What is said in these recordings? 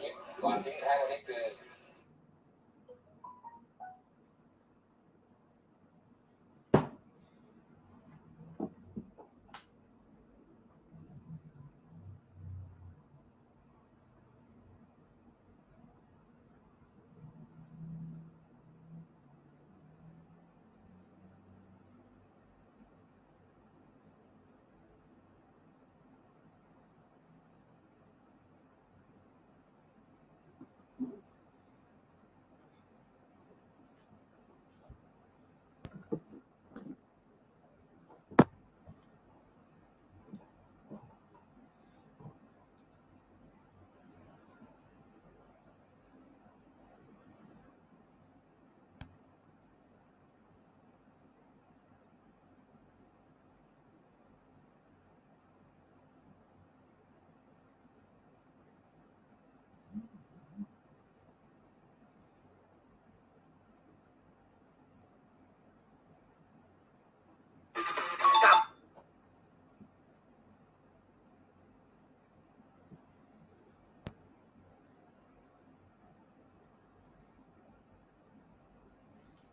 ทิพย์หล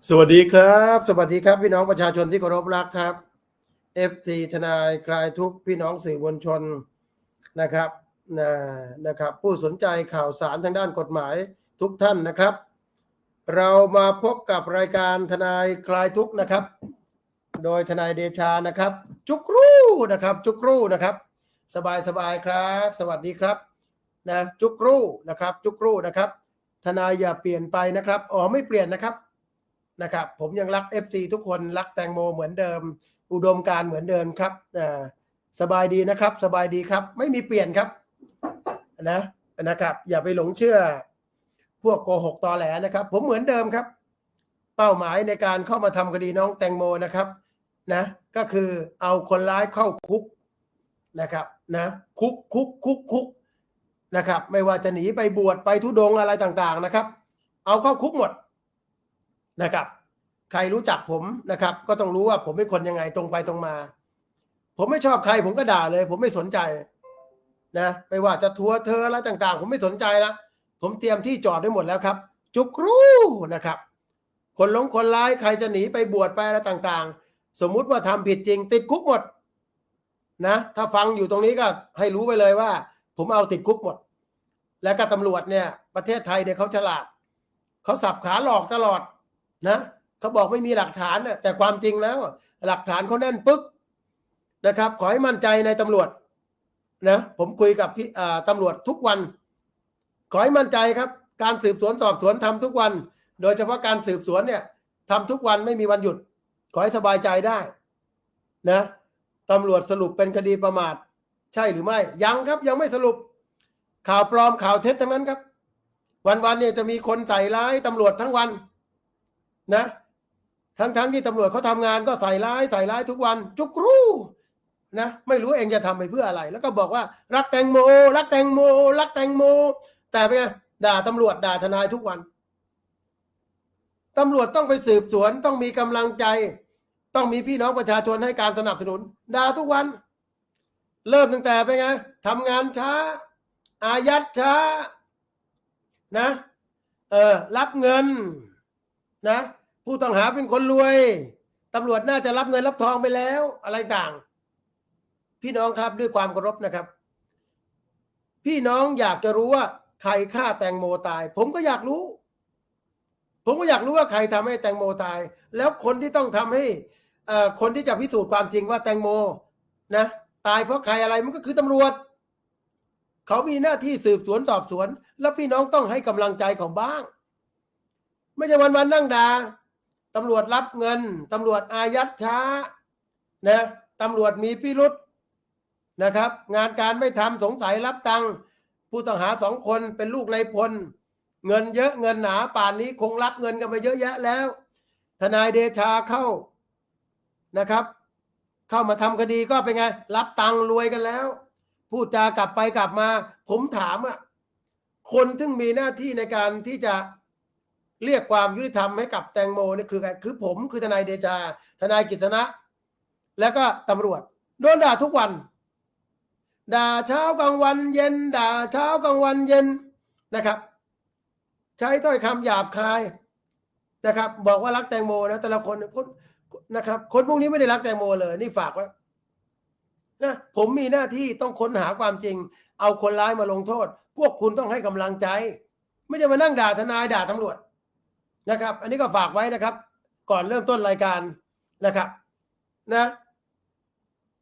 สวัสดีครับ สวัสดีครับ พี่น้องประชาชนที่เคารพรักครับ FT ทนายคลายทุกพี่น้องสื่อมวลชนนะครับนะนะครับ ผู้สนใจข่าวสารทางด้านกฎหมายทุกท่านนะครับ เรามาพบกับรายการทนายคลายทุกนะครับ โดยทนายเดชานะครับ จุกรูนะครับ จุกรูนะครับ สบายสบายครับ สวัสดีครับนะจุกรูนะครับ จุกรูนะครับ ทนายอย่าเปลี่ยนไปนะครับอ๋อไม่เปลี่ยนนะครับ นะครับ ผมยังรัก FC ทุกคนรักแตงโมเหมือนเดิม อุดมการเหมือนเดิมครับอ่าสบายดีนะครับ สบายดีครับ ไม่มีเปลี่ยนครับนะนะครับ อย่าไปหลงเชื่อพวกโกหกตอแหลนะครับ ผมเหมือนเดิมครับ เป้าหมายในการเข้ามาทำคดีน้องแตงโมนะครับนะก็คือเอาคนร้ายเข้าคุกนะครับนะคุกคุกคุกคุกนะครับ ไม่ว่าจะหนีไปบวชไปทุดงอะไรต่างๆนะครับ เอาเข้าคุกหมด นะครับ ใครรู้จักผมนะครับ ก็ต้องรู้ว่าผมเป็นคนยังไงตรงไปตรงมา ผมไม่ชอบใคร ผมก็ด่าเลย ผมไม่สนใจนะไม่ว่าจะทัวร์เธออะไรต่างๆ ผมไม่สนใจละผมเตรียมที่จอดไว้หมดแล้วครับ จุกรู้นะครับ คนหลงคนร้ายใครจะหนีไปบวชไปอะไรต่างๆ สมมุติว่าทำผิดจริง ติดคุกหมดนะถ้าฟังอยู่ตรงนี้ก็ให้รู้ไปเลยว่า ผมเอาติดคุกหมด และก็ตำรวจเนี่ย ประเทศไทยเนี่ยเขาฉลาดเขาสับขาหลอกตลอด นะเขาบอกไม่มีหลักฐานนะแต่ความจริงแล้ว หลักฐานเขาแน่นปึ๊กนะครับ ขอให้มั่นใจในตำรวจนะผมคุยกับพี่ตำรวจทุกวัน ขอให้มั่นใจครับ การสืบสวนสอบสวนทำทุกวัน โดยเฉพาะการสืบสวนเนี่ยทำทุกวันไม่มีวันหยุด ขอให้สบายใจได้นะตำรวจสรุปเป็นคดีประมาท ใช่หรือไม่ ยังครับยังไม่สรุป ข่าวปลอมข่าวเท็จทั้งนั้นครับ วันๆเนี่ยจะมีคนใส่ร้ายตำรวจทั้งวัน นะ ทั้งๆทที่ตำรวจเขาทำงานก็ใส่ร้ายใส่ร้ายทุกวัน จุกรู้นะไม่รู้เองจะทำไปเพื่ออะไร แล้วก็บอกว่า รักแตงโม รักแตงโม รักแตงโม แต่เป็นไงด่าตำรวจด่าทนายทุกวันตำรวจต้องไปสืบสวนต้องมีกำลังใจ ต้องมีพี่น้องประชาชนให้การสนับสนุนด่าทุกวัน เริ่มตั้งแต่เป็นไงทำงานช้า อายัดช้านะ เออรับเงิน นะ ผู้ต้องหาเป็นคนรวยตำรวจน่าจะรับเงินรับทองไปแล้ว อะไรต่าง พี่น้องครับด้วยความเคารพนะครับ พี่น้องอยากจะรู้ว่าใครฆ่าแตงโมตาย ผมก็อยากรู้ ผมก็อยากรู้ว่าใครทำให้แตงโมตาย แล้วคนที่ต้องทำให้อ่อคนที่จะพิสูจน์ความจริงว่าแตงโม นะ ตายเพราะใครอะไรมันก็คือตำรวจ เขามีหน้าที่สืบสวนสอบสวน แล้วพี่น้องต้องให้กำลังใจเขาบ้าง ไม่ใช่วันวันนั่งด่าตำรวจรับเงินตำรวจอายัดช้านะตำรวจมีพิรุษนะครับ งานการไม่ทำสงสัยรับตังค์ผู้ต้องหาสองคนเป็นลูกในพล เงินเยอะเงินหนาป่านนี้คงรับเงินกันมาเยอะแยะแล้ว ทนายเดชาเข้านะครับ เข้ามาทำคดีก็เป็นไง รับตังค์รวยกันแล้ว พูดจากลับไปกลับมา ผมถามอะคนที่มีหน้าที่ในการที่จะ เรียกความยุติธรรมให้กับแตงโมนี่คือใครคือผมคือทนายเดชาทนายกิษณะ แล้วก็ตำรวจ โดนด่าทุกวัน ด่าเช้ากลางวันเย็น ด่าเช้ากลางวันเย็นนะครับ ใช้ถ้อยคำหยาบคายนะครับ บอกว่ารักแตงโมนะแต่ละคนคนนะครับ คนพวกนี้ไม่ได้รักแตงโมเลยนี่ฝากไว้นะผมมีหน้าที่ต้องค้นหาความจริง เอาคนร้ายมาลงโทษ พวกคุณต้องให้กำลังใจ ไม่จะมานั่งด่าทนายด่าตำรวจ นะครับ อันนี้ก็ฝากไว้นะครับ ก่อนเริ่มต้นรายการนะครับ นะ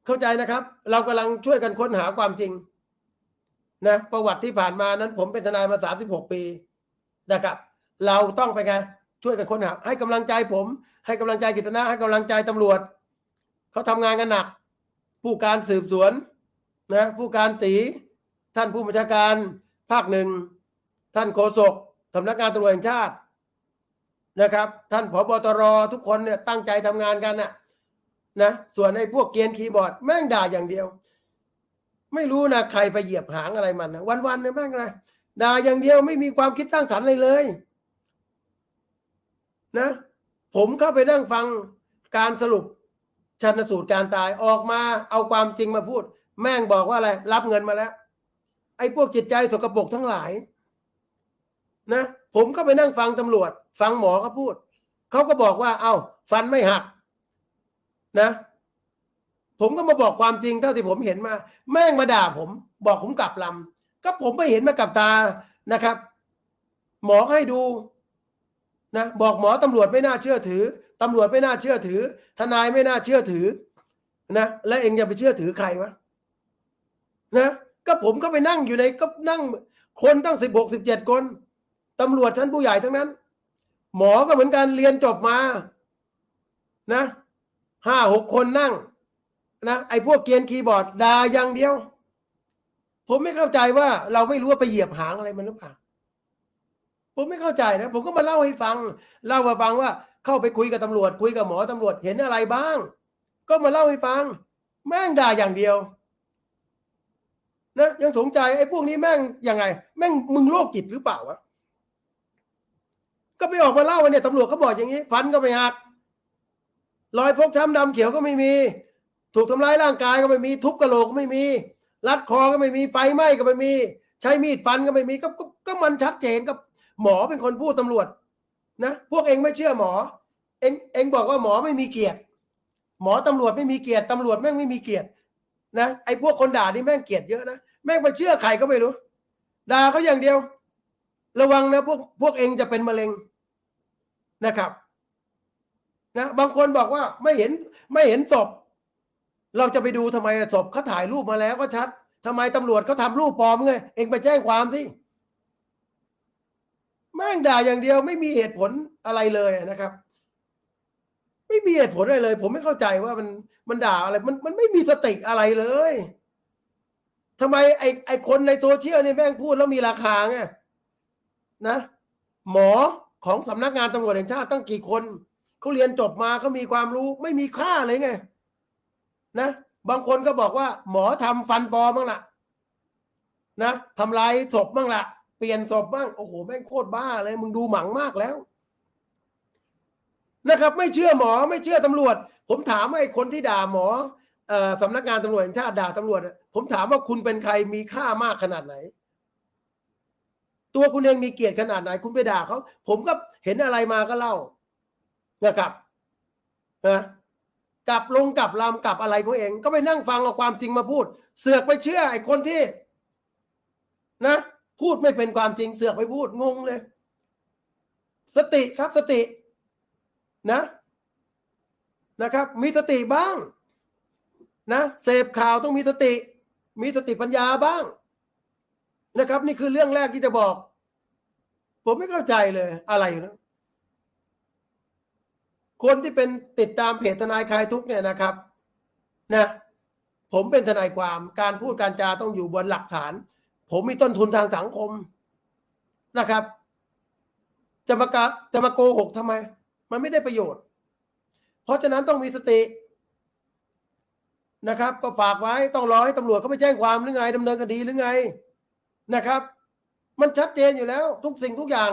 เข้าใจนะครับ เรากำลังช่วยกันค้นหาความจริง นะ ประวัติที่ผ่านมานั้น ผมเป็นทนายมาสามสิบหกปีนะครับ เราต้องไปไงช่วยกันค้นหา ให้กำลังใจผม ให้กำลังใจกิตนะให้กำลังใจตำรวจเขาทำงานกันหนัก ผู้การสืบสวนนะผู้การตีท่านผู้บัญชาการภาคหนึ่งท่านโฆษกสำนักงานตำรวจแห่งชาติ นะครับ ท่านผบตรทุกคนเนี่ยตั้งใจทำงานกันน่ะนะส่วนไอ้พวกเกียนคีย์บอร์ดแม่งด่าอย่างเดียว ไม่รู้นะใครไปเหยียบหางอะไรมันนะวันๆเนี่ยแม่งอะไรด่าอย่างเดียวไม่มีความคิดสร้างสรรค์เลยเลยนะ ผมเข้าไปนั่งฟังการสรุปชันสูตรการตายออกมาเอาความจริงมาพูด แม่งบอกว่าอะไร รับเงินมาแล้ว ไอ้พวกจิตใจสกปรกทั้งหลาย นะ ผมก็ไปนั่งฟังตำรวจ ฟังหมอเขาพูด เขาก็บอกว่า เอ้า ฟันไม่หัก นะ ผมก็มาบอกความจริงเท่าที่ผมเห็นมา แม่งมาด่าผม บอกผมกลับลำก็ผมไปเห็นมากับตานะครับ หมอให้ดูนะบอกหมอตำรวจไม่น่าเชื่อถือตำรวจไม่น่าเชื่อถือ ทนายไม่น่าเชื่อถือ นะแล้วเองจะไปเชื่อถือใครวะนะก็ผมก็ไปนั่งอยู่ในก็นั่งคนตั้งสิบหกสิบเจ็ดคน ตำรวจชั้นผู้ใหญ่ทั้งนั้น หมอก็เหมือนกันเรียนจบมา นะห้าหกคนนั่ง นะไอ้พวกเกียนคีย์บอร์ดด่าอย่างเดียว ผมไม่เข้าใจว่าเราไม่รู้ว่าไปเหยียบหางอะไรมันหรือเปล่าผมไม่เข้าใจนะ ผมก็มาเล่าให้ฟัง เล่ามาฟังว่า เข้าไปคุยกับตำรวจ คุยกับหมอตำรวจเห็นอะไรบ้าง ก็มาเล่าให้ฟัง แม่งด่าอย่างเดียวนะยังสงใจไอ้พวกนี้แม่งยังไง แม่งมึงโรคจิตหรือเปล่าวะ ก็ไปออกมาเล่าว่าเนี่ยตำรวจเขาบอกอย่างนี้ ฟันก็ไม่หักรอยฟกช้ำดำเขียวก็ไม่มี ถูกทำร้ายร่างกายก็ไม่มี ทุบกระโหลกก็ไม่มี รัดคอก็ไม่มีไฟไหม้ก็ไม่มี ใช้มีดฟันก็ไม่มีก็ก็ก็มันชัดเจนกับหมอเป็นคนพูดตำรวจนะพวกเองไม่เชื่อหมอ เองเองบอกว่าหมอไม่มีเกียรติ หมอตำรวจไม่มีเกียรติตำรวจแม่งไม่มีเกียรตินะไอ้พวกคนด่านี่แม่งเกียรติเยอะนะแม่งไปเชื่อใครก็ไม่รู้ด่าเขาอย่างเดียว ระวังนะพวกพวกเองจะเป็นมะเร็ง นะครับนะบางคนบอกว่าไม่เห็นไม่เห็นศพ เราจะไปดูทำไมศพเขาถ่ายรูปมาแล้วก็ชัดทำไมตำรวจเขาทำรูปปลอมไงเองไปแจ้งความสิแม่งด่าอย่างเดียวไม่มีเหตุผลอะไรเลยนะครับ ไม่มีเหตุผลอะไรเลย ผมไม่เข้าใจว่ามันมันด่าอะไร มันมันไม่มีสติอะไรเลยทำไมไอไอคนในโซเชียลนี่แม่งพูดแล้วมีราคาไงนะหมอ ของสำนักงานตำรวจแห่งชาติตั้งกี่คนเขาเรียนจบมาเขามีความรู้ไม่มีค่าเลยไง นะ บางคนก็บอกว่า หมอทำฟันปลอมบ้างละนะทำลายศพบ้างละเปลี่ยนศพบ้างโอ้โหแม่งโคตรบ้าเลย มึงดูหมังมากแล้ว นะครับ ไม่เชื่อหมอไม่เชื่อตำรวจ ผมถามว่าไอ้คนที่ด่าหมอออสำนักงานตำรวจแห่งชาติด่าตำรวจ ผมถามว่าคุณเป็นใครมีค่ามากขนาดไหน ตัวคุณเองมีเกียรติขนาดไหนคุณไปด่าเขาผมก็เห็นอะไรมาก็เล่านะครับนะกลับลงกลับลำกลับอะไรของเอง ก็ไปนั่งฟังเอาความจริงมาพูด เสือกไปเชื่อไอ้คนที่ นะ พูดไม่เป็นความจริงเสือกไปพูดงงเลย สติครับสติ นะ นะครับ มีสติบ้าง นะเสพข่าวต้องมีสติ มีสติปัญญาบ้าง นะครับ นี่คือเรื่องแรกที่จะบอก ผมไม่เข้าใจเลยอะไรนะคนที่เป็นติดตามเพจทนายคลายทุกเนี่ยนะครับนะผมเป็นทนายความการพูดการจาต้องอยู่บนหลักฐาน ผมมีต้นทุนทางสังคมนะครับ จะมากะจะมาโกหกทำไม มันไม่ได้ประโยชน์ เพราะฉะนั้นต้องมีสตินะครับ ก็ฝากไว้ต้องรอให้ตำรวจเขาไปแจ้งความหรือไงดำเนินคดีหรือไง นะครับ มันชัดเจนอยู่แล้ว ทุกสิ่งทุกอย่าง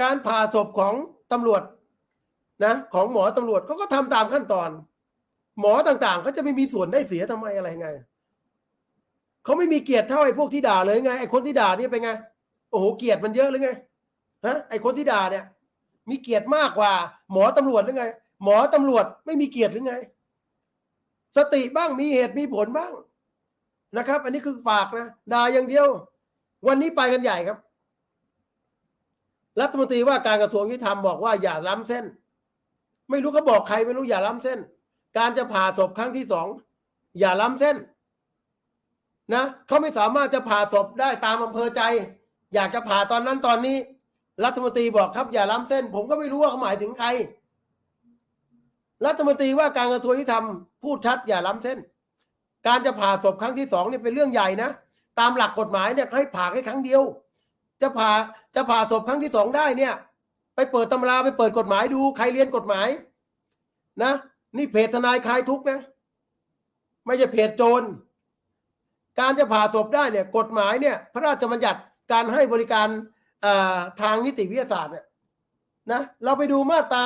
การผ่าศพของตำรวจนะของหมอตำรวจเขาก็ทำตามขั้นตอน หมอต่างๆเขาจะไม่มีส่วนได้เสียทำไมอะไรไงเขาไม่มีเกียรติเท่าไอ้พวกที่ด่าเลยไงไอ้คนที่ด่านี่เป็นไงโอ้โหเกียรติมันเยอะหรือไงฮะไอ้คนที่ด่าเนี่ย มีเกียรติมากกว่า หมอตำรวจหรือไง หมอตำรวจไม่มีเกียรติหรือไง สติบ้างมีเหตุมีผลบ้าง นะครับ อันนี้คือฝากนะด่าอย่างเดียว วันนี้ไปกันใหญ่ครับ รัฐมนตรีว่าการกระทรวงยุติธรรมบอกว่าอย่าล้ำเส้น ไม่รู้เขาบอกใครไม่รู้อย่าล้ำเส้น การจะผ่าศพครั้งที่สองอย่าล้ำเส้น นะเขาไม่สามารถจะผ่าศพได้ตามอำเภอใจ อยากจะผ่าตอนนั้นตอนนี้ รัฐมนตรีบอกครับ อย่าล้ำเส้น ผมก็ไม่รู้ว่าเขาหมายถึงใครรัฐมนตรีว่าการกระทรวงยุติธรรมพูดชัดอย่าล้ำเส้น การจะผ่าศพครั้งที่สองเนี่ยเป็นเรื่องใหญ่นะ ตามหลักกฎหมายเนี่ยให้ผ่าแค่ครั้งเดียว จะผ่าจะผ่าศพครั้งที่สองได้เนี่ย ไปเปิดตำราไปเปิดกฎหมายดูใครเรียนกฎหมายนะ นี่เพจทนายคลายทุกข์นะ ไม่ใช่เพจโจร การจะผ่าศพได้เนี่ย กฎหมายเนี่ย พระราชบัญญัติการให้บริการทางนิติวิทยาศาสตร์เนี่ยนะเราไปดูมาตรา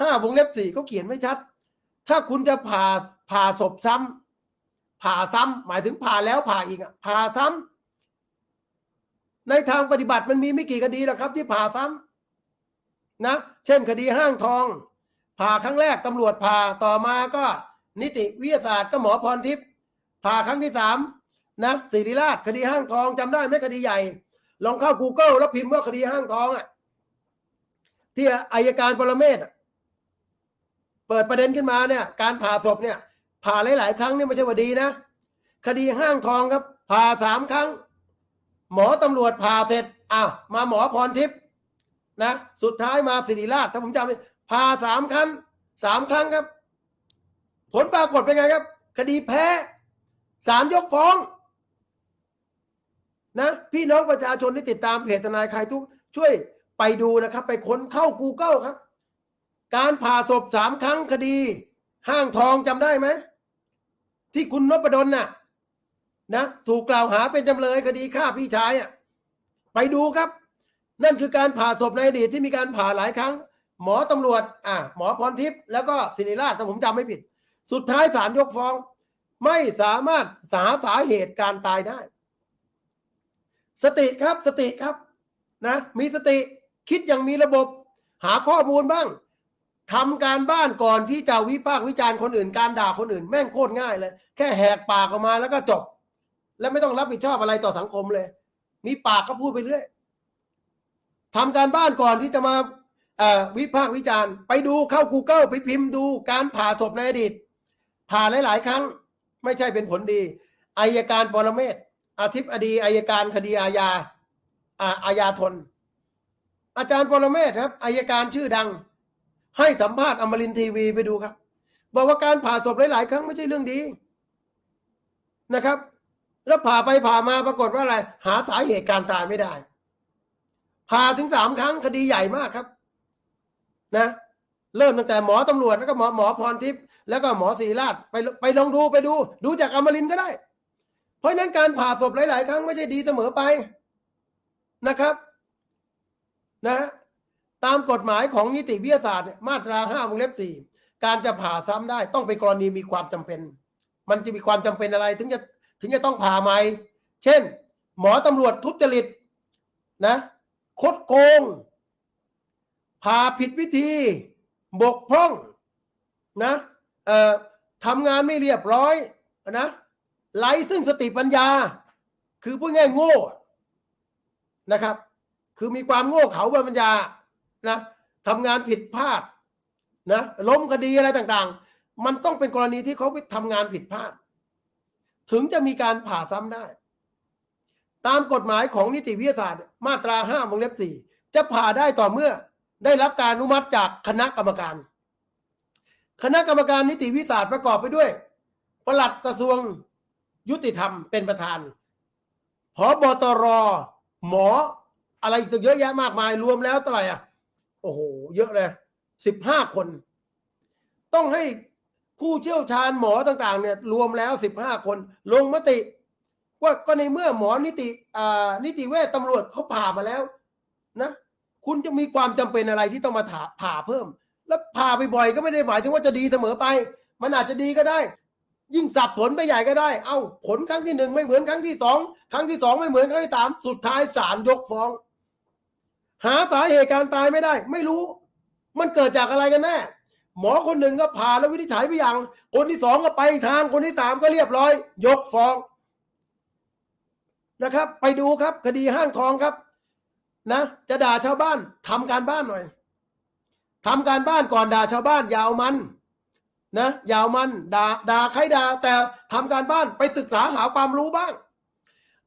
ห้าวงเล็บสี่เขาเขียนไม่ชัด ถ้าคุณจะผ่าผ่าศพซ้ำ ผ่าซ้ำหมายถึงผ่าแล้วผ่าอีกอะผ่าซ้ำในทางปฏิบัติมันมีไม่กี่คดีหรอกครับ ที่ผ่าซ้นะเช่นคดีห้างทอง ผ่าครั้งแรกตำรวจผ่าต่อมาก็ นิติวิทยาศาสตร์ก็หมอพรทิพย์ผ่าครั้งที่สามนะสิริราชคดีห้างทองจำได้ไหมคดีใหญ่ ลองเข้า Google แล้วพิมพ์ว่าคดีห้างทองอะที่อายการปรเมศเปิดประเด็นขึ้นมาเนี่ย การผ่าศพเนี่ย ผ่าหลาย ๆ ครั้งนี่ไม่ใช่ว่าดีนะ คดีห้างทองครับ ผ่าสามครั้ง หมอตำรวจผ่าเสร็จอ้าวมาหมอพรทิพย์นะสุดท้ายมาสิริราชถ้าผมจำไม่ผ่าสามครั้งสามครั้งครับ ผลปรากฏเป็นไงครับ คดีแพ้ศาลยกฟ้องนะพี่น้องประชาชนที่ติดตามเพจทนายใคลายทุก ช่วยไปดูนะครับ ไปค้นเข้า Google ครับ การผ่าศพสามครั้งคดี ห้างทองจำได้ไหม ที่คุณนพดลน่ะนะถูกกล่าวหาเป็นจำเลยคดีฆ่าพี่ชายอะไปดูครับ นั่นคือการผ่าศพในอดีตที่มีการผ่าหลายครั้ง หมอตำรวจ อะหมอพรทิพย์แล้วก็ศิริราชถ้าผมจำไม่ผิด สุดท้ายศาลยกฟ้อง ไม่สามารถสาสาเหตุการตายได้ สติครับสติครับนะมีสติคิดอย่างมีระบบ หาข้อมูลบ้าง ทำการบ้านก่อนที่จะวิพากษ์วิจารณ์คนอื่น การด่าคนอื่น แม่งโคตรง่ายเลย แค่แหกปากออกมาแล้วก็จบ แล้วไม่ต้องรับผิดชอบอะไรต่อสังคมเลย มีปากก็พูดไปเรื่อยทำการบ้านก่อนที่จะมาวิพากษ์วิจารณ์ ไปดูเข้า Google ไปพิมพ์ดูการผ่าศพในอดีต ผ่าหลาย ๆ ครั้ง ไม่ใช่เป็นผลดีอายการปรเมศอาทิตย์อดีอายการคดีอาญาอาอาญาทน อาจารย์ปรเมศครับอายการชื่อดัง ให้สัมภาษณ์อมรินทีวีไปดูครับ บอกว่าการผ่าศพหลาย ๆ ครั้งไม่ใช่เรื่องดีนะครับ แล้วผ่าไปผ่ามาปรากฏว่าอะไร หาสาเหตุการตายไม่ได้ ผ่าถึงสามครั้งคดีใหญ่มากครับ นะ เริ่มตั้งแต่หมอตำรวจแล้วก็หมอหมอพรทิพย์แล้วก็หมอศรีราชไปไปลองดูไปดู ดูจากอมรินก็ได้ เพราะฉะนั้นการผ่าศพหลาย ๆ ครั้งไม่ใช่ดีเสมอไปนะครับ นะ ตามกฎหมายของนิติวิทยาศาสตร์มาตราห้าวงเล็บสี่การจะผ่าซ้ำได้ต้องเป็นกรณีมีความจำเป็น มันจะมีความจำเป็นอะไร ถึงจะถึงจะต้องผ่าใหม่เช่น หมอตำรวจทุจริตนะคดโกง ผ่าผิดวิธี บกพร่องนะเอ่อทำงานไม่เรียบร้อยนะไร้ซึ่งสติปัญญา คือพูดง่ายโง่นะครับ คือมีความโง่เขาปัญญา นะทำงานผิดพลาดนะล้มคดีอะไรต่างๆ มันต้องเป็นกรณีที่เขาไปทำงานผิดพลาด ถึงจะมีการผ่าซ้ำได้ ตามกฎหมายของนิติวิทยาศาสตร์ มาตราห้าวงเล็บสี่จะผ่าได้ต่อเมื่อได้รับการอนุมัติจากคณะกรรมการ คณะกรรมการนิติวิทยาศาสตร์ประกอบไปด้วยปลัดกระทรวงยุติธรรมเป็นประธานผบตรหมออะไรอีกเยอะแยะมากมายรวมแล้วเท่าไหร่อะ โอ้โห เยอะเลยสิบห้าคน ต้องให้ผู้เชี่ยวชาญหมอต่าง ๆ เนี่ย รวมแล้วสิบห้าคน ลงมติ ว่าก็ในเมื่อหมอนิติอ่านิติเวชตำรวจเขาผ่ามาแล้ว นะ คุณจะมีความจำเป็นอะไรที่ต้องมาถาผ่าเพิ่ม แล้วผ่าไปบ่อยก็ไม่ได้หมายถึงว่าจะดีเสมอไป มันอาจจะดีก็ได้ ยิ่งสับสนไปใหญ่ก็ได้ เอ้า ผลครั้งที่หนึ่งไม่เหมือนครั้งที่สองครั้งที่สองไม่เหมือนครั้งที่สามสุดท้ายศาลยกฟ้อง หาสาเหตุการตายไม่ได้ ไม่รู้ มันเกิดจากอะไรกันแน่หมอคนหนึ่งก็ผ่าแล้ววินิจฉัยไปอย่าง คนที่สองก็ไปอีกทางคนที่สามก็เรียบร้อย ยกฟ้องนะครับ ไปดูครับคดีห้างทองครับ นะ จะด่าชาวบ้านทำการบ้านหน่อยทำการบ้านก่อนด่าชาวบ้านยาวมัน นะยาวมันด่าด่าใครด่าแต่ทำการบ้านไปศึกษาหาความรู้บ้าง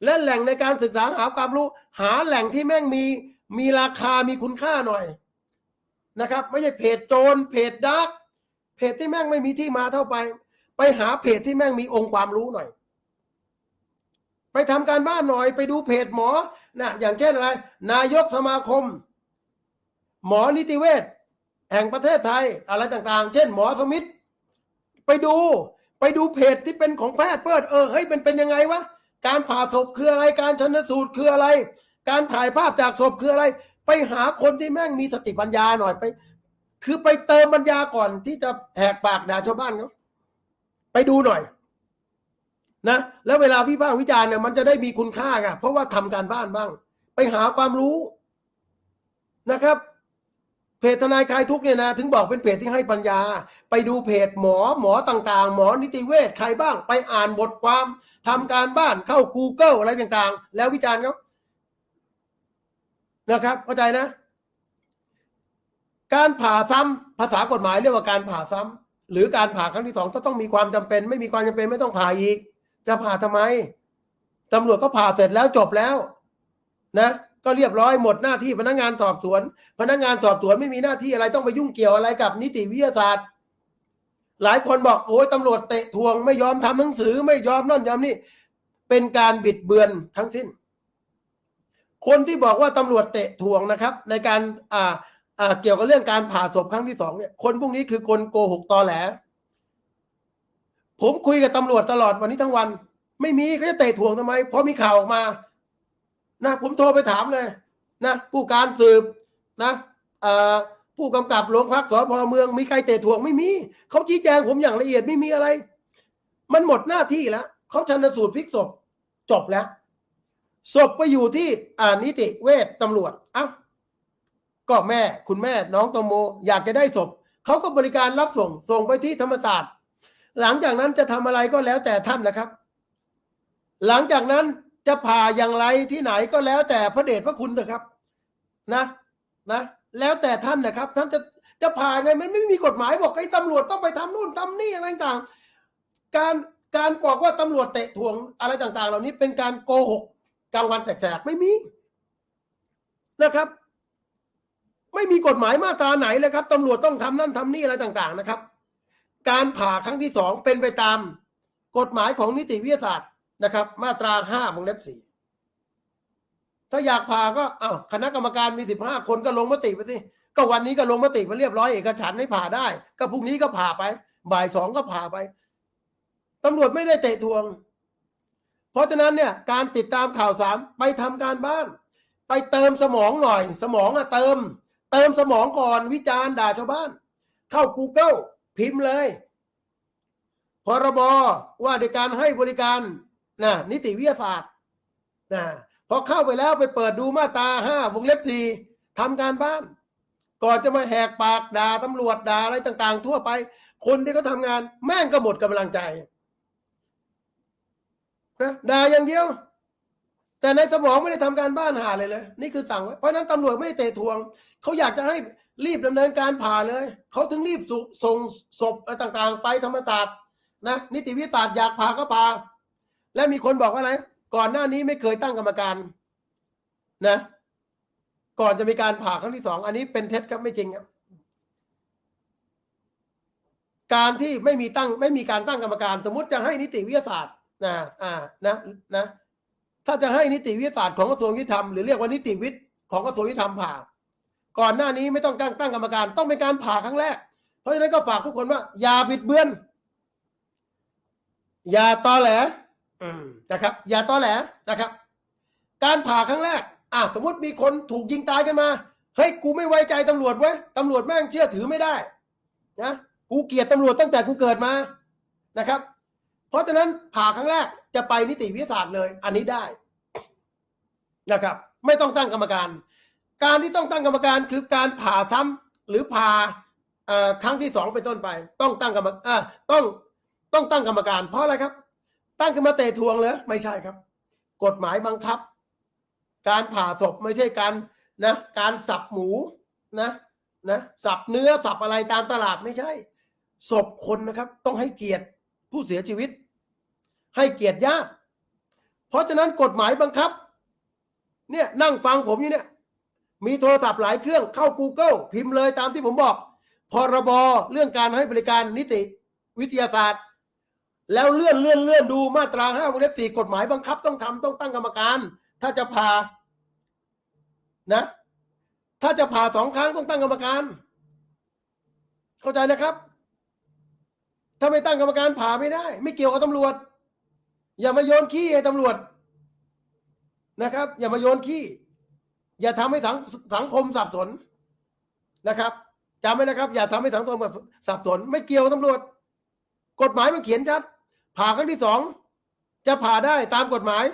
และแหล่งในการศึกษาหาความรู้ หาแหล่งที่แม่งมี มีราคามีคุณค่าหน่อยนะครับ ไม่ใช่เพจโจรเพจดักเพจที่แม่งไม่มีที่มาเท่าไป ไปหาเพจที่แม่งมีองค์ความรู้หน่อย ไปทำการบ้านหน่อยไปดูเพจหมอนะอย่างเช่นอะไร นายกสมาคม หมอนิติเวชแห่งประเทศไทยอะไรต่างๆ เช่นหมอสมิธไปดูไปดูเพจที่เป็นของแพทย์เปิดเออเฮ้ยเป็นเป็นยังไงวะการผ่าศพคืออะไรการชันสูตรคืออะไร การถ่ายภาพจากศพคืออะไร ไปหาคนที่แม่งมีสติปัญญาหน่อยไป คือไปเติมปัญญาก่อนที่จะแหกปากด่าชาวบ้านเขาไปดูหน่อย นะ แล้วเวลาพี่ภาควิจารณ์เนี่ยมันจะได้มีคุณค่าไงเพราะว่าทำการบ้านบ้าง ไปหาความรู้นะครับเพจทนายคลายทุกข์เนี่ยนะ ถึงบอกเป็นเพจที่ให้ปัญญา ไปดูเพจหมอหมอต่างๆ หมอนิติเวชใครบ้าง ไปอ่านบทความทำการบ้านเข้า Google อะไรต่างๆ แล้ววิจารณ์เขา นะครับ เข้าใจนะ การผ่าซ้ำภาษากฎหมายเรียกว่าการผ่าซ้ำหรือการผ่าครั้งที่สองถ้าต้องมีความจำเป็น ไม่มีความจำเป็นไม่ต้องผ่าอีก จะผ่าทำไมตำรวจก็ผ่าเสร็จแล้วจบแล้ว นะ ก็เรียบร้อยหมดหน้าที่พนักงานสอบสวน พนักงานสอบสวนไม่มีหน้าที่อะไรต้องไปยุ่งเกี่ยวอะไรกับนิติวิทยาศาสตร์ หลายคนบอกโอ้ยตำรวจเตะทวง ไม่ยอมทำหนังสือไม่ยอมนั่นยอมนี่เป็นการบิดเบือนทั้งสิ้น คนที่บอกว่าตำรวจเตะทวงนะครับ ในการอ่าอ่าเกี่ยวกับเรื่องการผ่าศพครั้งที่สองเนี่ย คนพวกนี้คือคนโกหกตอแหล ผมคุยกับตำรวจตลอดวันนี้ทั้งวัน ไม่มีเขาจะเตะทวงทำไม เพราะมีข่าวออกมา นะ ผมโทรไปถามเลย นะผู้การสืบนะอ่อผู้กำกับโรงพักสพเมือง มีใครเตะทวงไม่มีเขาชี้แจงผมอย่างละเอียดไม่มีอะไร มันหมดหน้าที่แล้วเขาชันสูตรพลิกศพจบแล้ว ศพไปอยู่ที่อ่านิติเวชตำรวจเอ้าก็แม่คุณแม่น้องตงโม อยากจะได้ศพเขาก็บริการรับส่งส่งไปที่ธรรมศาสตร์ หลังจากนั้นจะทำอะไรก็แล้วแต่ท่านนะครับ หลังจากนั้นจะผ่าอย่างไรที่ไหนก็แล้วแต่พระเดชพระคุณเถอะครับ นะนะ แล้วแต่ท่านนะครับ ท่านจะจะผ่าไงมันไม่มีกฎหมายบอกไอ้ตำรวจต้องไปทำนู่นทำนี่อะไรต่างการการบอกว่าตำรวจเตะทวงอะไรต่าง ๆ เหล่านี้เป็นการโกหก กลางวันแสกๆไม่มีนะครับ ไม่มีกฎหมายมาตราไหนเลยครับตำรวจต้องทำนั่นทำนี่อะไรต่างๆนะครับ การผ่าครั้งที่สองเป็นไปตามกฎหมายของนิติวิทยาศาสตร์นะครับ มาตราห้าวงเล็บสี่ถ้าอยากผ่าก็อ้าวคณะกรรมการมีสิบห้าคนก็ลงมติไปสิก็วันนี้ก็ลงมติมาเรียบร้อยเอกฉันให้ผ่าได้ ก็พรุ่งนี้ก็ผ่าไป บ่ายสองก็ผ่าไปตำรวจไม่ได้เตะทวง เพราะฉะนั้นเนี่ยการติดตามข่าวสารไปทำการบ้าน ไปเติมสมองหน่อย สมองอะเติม เติมสมองก่อนวิจารณ์ด่าชาวบ้าน เข้า Google พิมพ์เลยพรบว่าในการให้บริการนะนิติวิทยาศาสตร์นะพอเข้าไปแล้วไปเปิดดูมาตราห้าวงเล็บสี่ทำการบ้าน ก่อนจะมาแหกปากด่าตำรวจด่าอะไรต่าง ๆ ทั่วไป คนที่เขาทำงานแม่งก็หมดกำลังใจ นะด่าอย่างเดียว แต่ในสมองไม่ได้ทำการบ้านหาเลยเลย นี่คือสั่งไว้เพราะนั้นตำรวจไม่ได้เตะทวง เขาอยากจะให้รีบดำเนินการผ่าเลย เขาถึงรีบสส่งศพอะไรต่างๆ ไปธรรมศาสตร์นะนิติวิทยาศาสตร์อยากผ่าก็ผ่าและมีคนบอกว่าอะไรก่อนหน้านี้ไม่เคยตั้งกรรมการนะ ก่อนจะมีการผ่าครั้งที่สองอันนี้เป็นเท็จครับไม่จริงครับการที่ไม่มีตั้งไม่มีการตั้งกรรมการ สมมติจะให้นิติวิทยาศาสตร์ นะอ่านะนะถ้าจะให้นิติวิทยาศาสตร์ของกระทรวงยุติธรรมหรือเรียกว่านิติวิทย์ของกระทรวงยุติธรรมผ่า ก่อนหน้านี้ไม่ต้องตั้งตั้งกรรมการ ต้องเป็นการผ่าครั้งแรก เพราะฉะนั้นก็ฝากทุกคนว่า อย่าบิดเบือน อย่าตอแหลนะครับ อย่าตอแหลนะครับ การผ่าครั้งแรก อะสมมติมีคนถูกยิงตายกันมาเฮ้ยกูไม่ไว้ใจตำรวจไว้ตำรวจแม่งเชื่อถือไม่ได้นะกูเกลียดตำรวจตั้งแต่กูเกิดมานะครับเพ ราะฉะนั้นผ่าครั้งแรกจะไปนิติวิทยาศาสตร์เลย อันนี้ได้นะครับ ไม่ต้องตั้งกรรมการ การที่ต้องตั้งกรรมการคือการผ่าซ้ำหรือผ่าครั้งที่สองเป็นต้นไป ต้องตั้งกรรมอ่าต้องต้องตั้งกรรมการ เพราะอะไรครับ ตั้งขึ้นมาเตะทวงเลยไม่ใช่ครับ กฎหมายบังคับ การผ่าศพไม่ใช่การนะการสับหมูนะนะสับเนื้อสับอะไรตามตลาดไม่ใช่ศพคนนะครับ ต้องให้เกียรติผู้เสียชีวิต ให้เกียรติญาติเพราะฉะนั้นกฎหมายบังคับ เนี่ยนั่งฟังผมอยู่เนี่ย มีโทรศัพท์หลายเครื่องเข้า Google พิมพ์เลยตามที่ผมบอกพรบเรื่องการให้บริการนิติวิทยาศาสตร์ แล้วเลื่อนเลื่อนเลื่อนดูมาตราห้าวงเล็บสี่กฎหมายบังคับต้องทำต้องตั้งกรรมการ ถ้าจะผ่านะ ถ้าจะผ่าสองครั้งต้องตั้งกรรมการ เข้าใจนะครับ ถ้าไม่ตั้งกรรมการผ่าไม่ได้ ไม่เกี่ยวกับตำรวจ อย่ามาโยนขี้ให้ตำรวจนะครับ อย่ามาโยนขี้ อย่าทำให้สังสังคมสับสนนะครับจำไว้นะครับ อย่าทำให้สังคมสับสน ไม่เกี่ยวตำรวจ กฎหมายมันเขียนชัด ผ่าครั้งที่สองจะผ่าได้ตามกฎหมาย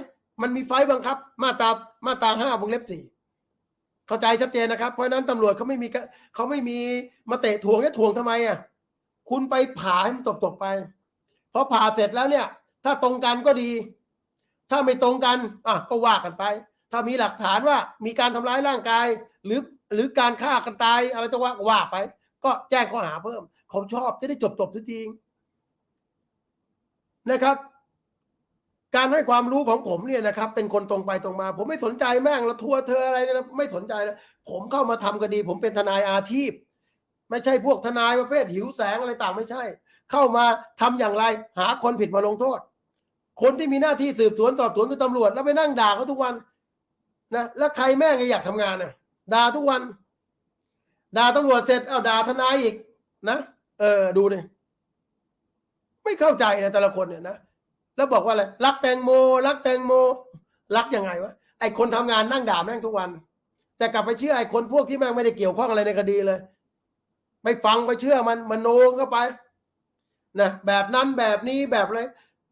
มันมีไฟบังคับ มาตรามาตราห้าวงเล็บสี่เข้าใจชัดเจนนะครับ เพราะนั้นตำรวจเขาไม่มีเขาไม่มีมาเตะถ่วงจะถ่วงทำไมอะคุณไปผ่าให้มันจบๆไปพอผ่าเสร็จแล้วเนี่ย ถ้าตรงกันก็ดี ถ้าไม่ตรงกันอะก็ว่ากันไป ถ้ามีหลักฐานว่ามีการทำร้ายร่างกาย หรือหรือการฆ่ากันตายอะไรต้องว่าว่าไป ก็แจ้งข้อหาเพิ่มเขาชอบจะได้จบจบๆสักทีนะครับ การให้ความรู้ของผมเนี่ยนะครับ เป็นคนตรงไปตรงมา ผมไม่สนใจแม่งละทัวเธออะไรนะไม่สนใจนะผมเข้ามาทำคดี ผมเป็นทนายอาชีพ ไม่ใช่พวกทนายประเภทหิวแสงอะไรต่างไม่ใช่ เข้ามาทำอย่างไร หาคนผิดมาลงโทษ คนที่มีหน้าที่สืบสวนสอบสวนคือตำรวจแล้วไปนั่งด่าเขาทุกวันนะแล้วใครแม่งจะอยากทำงานน่ะด่าทุกวัน ด่าตำรวจเสร็จเอาด่าทนายอีกนะเออดูดิไม่เข้าใจนะแต่ละคนเนี่ยนะแล้วบอกว่าอะไรรักแตงโม รักแตงโม รักยังไงวะไอคนทำงานนั่งด่าแม่งทุกวัน แต่กลับไปเชื่อไอคนพวกที่แม่งไม่ได้เกี่ยวข้องอะไรในคดีเลยไปฟังไปเชื่อมันมันโนงเข้าไปนะแบบนั้นแบบนี้แบบอะไร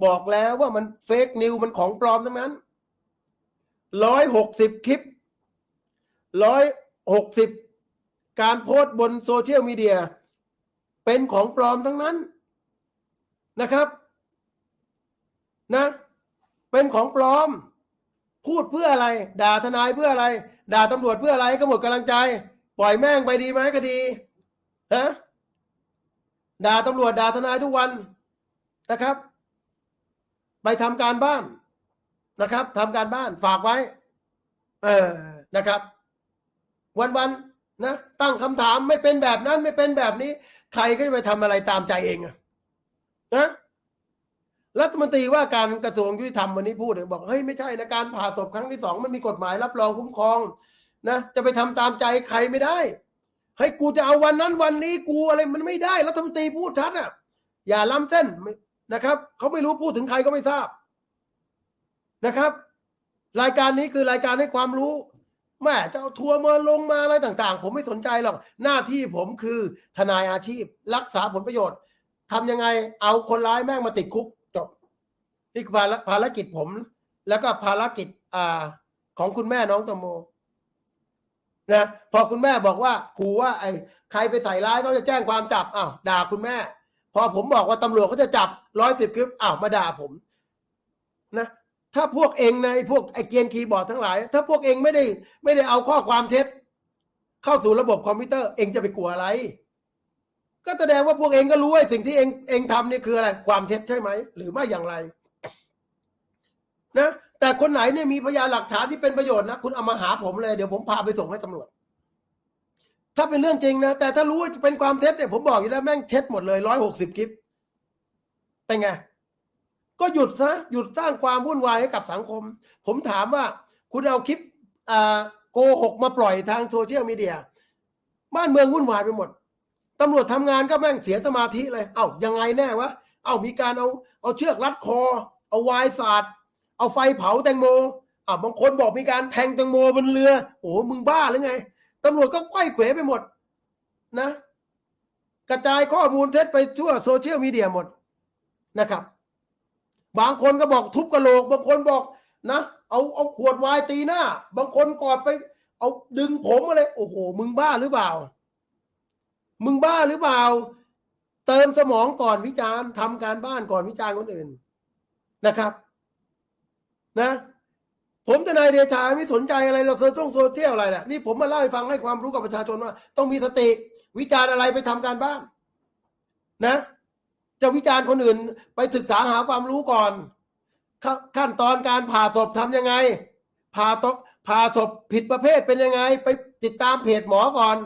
บอกแล้วว่ามันเฟกนิวมันของปลอมทั้งนั้นร้อยหกสิบคลิปร้อยหกสิบการโพสต์บนโซเชียลมีเดียเป็นของปลอมทั้งนั้นนะครับนะเป็นของปลอม พูดเพื่ออะไร ด่าทนายเพื่ออะไร ด่าตำรวจเพื่ออะไรก็หมดกำลังใจ ปล่อยแม่งไปดีไหมคดีฮะด่าตำรวจด่าทนายทุกวันนะครับ ไปทำการบ้านนะครับทำการบ้านฝากไว้ เออนะครับ วันๆนะตั้งคำถามไม่เป็นแบบนั้นไม่เป็นแบบนี้ ใครก็จะไปทำอะไรตามใจเองอะนะรัฐมนตรีว่าการกระทรวงยุติธรรมวันนี้พูดเลยบอกเฮ้ยไม่ใช่นะการผ่าศพครั้งที่สองมันมีกฎหมายรับรองคุ้มครองนะจะไปทำตามใจใครไม่ได้ให้กูจะเอาวันนั้นวันนี้กูอะไรมันไม่ได้รัฐมนตรีพูดชัดอะ อย่าล้ำเส้น นะครับเขาไม่รู้พูดถึงใครก็ไม่ทราบนะครับ รายการนี้คือรายการให้ความรู้แม่จะเอาทัวร์มาลงมาอะไรต่าง ๆ ผมไม่สนใจหรอกหน้าที่ผมคือทนายอาชีพ รักษาผลประโยชน์ทำยังไงเอาคนร้ายแม่งมาติดคุกจบนี่คือภารภารกิจผม แล้วก็ภารกิจอ่าของคุณแม่น้องตโมนะพอคุณแม่บอกว่าขู่ว่าไอ้ใครไปใส่ร้ายเขาจะแจ้งความจับอ้าวด่าคุณแม่ พอผมบอกว่าตำรวจเขาจะจับ ร้อยสิบคลิปอ้าวมาด่าผมนะถ้าพวกเองในพวกไอเกียนคีย์บอร์ดทั้งหลาย ถ้าพวกเองไม่ได้ไม่ได้เอาข้อความเท็จ เข้าสู่ระบบคอมพิวเตอร์เองจะไปกลัวอะไร ก็แสดงว่าพวกเองก็รู้ว่าสิ่งที่เองเองทำนี่คืออะไร ความเท็จใช่ไหม หรือไม่อย่างไร นะ แต่คนไหนเนี่ยมีพยานหลักฐานที่เป็นประโยชน์นะคุณเอามาหาผมเลยเดี๋ยวผมพาไปส่งให้ตำรวจ ถ้าเป็นเรื่องจริงนะแต่ถ้ารู้ว่าเป็นความเท็จเนี่ยผมบอกอยู่แล้วแม่งเท็จหมดเลยร้อยหกสิบคลิป เป็นไง ก็หยุดซะหยุดสร้างความวุ่นวายให้กับสังคม ผมถามว่าคุณเอาคลิปโกหกมาปล่อยทางโซเชียลมีเดีย บ้านเมืองวุ่นวายไปหมดตำรวจทำงานก็แม่งเสียสมาธิเลย เอ้ายังไงแน่วะ เอ้ามีการเอาเอาเชือกรัดคอ เอาวายสาดเอาไฟเผาแตงโมอ่าบางคนบอกมีการแทงแตงโมบนเรือ โอ้มึงบ้าหรือไงตำรวจก็ไขว้เขวไปหมดนะ กระจายข้อมูลเท็จไปทั่วโซเชียลมีเดียหมด นะครับ บางคนก็บอกทุบกระโหลก บางคนบอกนะเอาเอาขวดวายตีหน้า บางคนกอดไป เอาดึงผมอะไรโอ้โห มึงบ้าหรือเปล่า มึงบ้าหรือเปล่า เติมสมองก่อนวิจารณ์ทำการบ้านก่อนวิจารณ์คนอื่นนะครับ นะ ผมทนายเดชาไม่สนใจอะไรเราเคยต้องโซเชียลอะไรแหละนี่ผมมาเล่าให้ฟังให้ความรู้กับประชาชนว่า ต้องมีสติ วิจารณ์อะไรไปทำการบ้าน นะ จะวิจารณ์คนอื่น ไปศึกษาหาความรู้ก่อน ขั้นตอนการผ่าศพทำยังไง ผ่าตกผ่าศพผิดประเภทเป็นยังไง ไปติดตามเพจหมอก่อน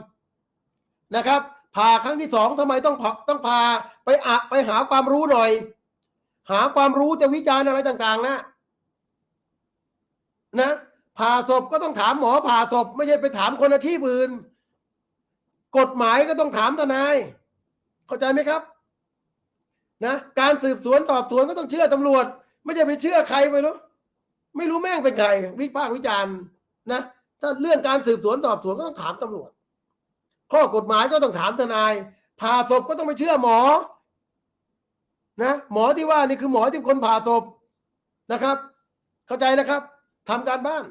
นะครับ ผ่าครั้งที่สองทำไมต้องผ่าต้องผ่าไปอะไปหาความรู้หน่อย หาความรู้จะวิจารณ์อะไรต่าง ๆ นะ นะผ่าศพก็ต้องถามหมอผ่าศพ ไม่ใช่ไปถามคนอาชีพอื่น กฎหมายก็ต้องถามทนาย เข้าใจไหมครับ นะการสืบสวนสอบสวนก็ต้องเชื่อตำรวจ ไม่ใช่ไปเชื่อใครไปรู้ไม่รู้แม่งเป็นใคร วิพากษ์วิจารณ์นะถ้าเรื่องการสืบสวนสอบสวนก็ต้องถามตำรวจ ข้อกฎหมายก็ต้องถามทนายผ่าศพก็ต้องไปเชื่อหมอ นะ หมอที่ว่านี่คือหมอที่คนผ่าศพนะครับ เข้าใจนะครับทำการบ้าน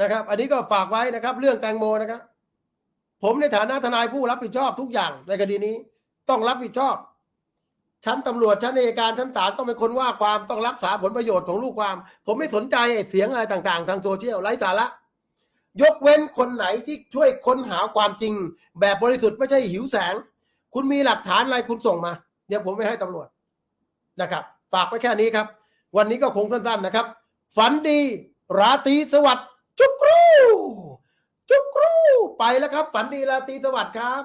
นะครับ อันนี้ก็ฝากไว้นะครับ เรื่องแตงโมนะครับ ผมในฐานะทนายผู้รับผิดชอบทุกอย่างในคดีนี้ ต้องรับผิดชอบ ชั้นตำรวจชั้นอัยการชั้นศาลต้องเป็นคนว่าความต้องรักษาผลประโยชน์ของลูกความ ผมไม่สนใจเสียงอะไรต่างๆ ทางโซเชียลไร้สาระ ยกเว้นคนไหนที่ช่วยค้นหาความจริง แบบบริสุทธิ์ไม่ใช่หิวแสง คุณมีหลักฐานอะไรคุณส่งมาเดี๋ยวผมไปให้ตำรวจนะครับฝากไว้แค่นี้ครับ วันนี้ก็คงสั้นๆนะครับ ฝันดีราตรีสวัสดิ์จุกรูจุกรูไปแล้วครับ ฝันดีราตรีสวัสดิ์ครับ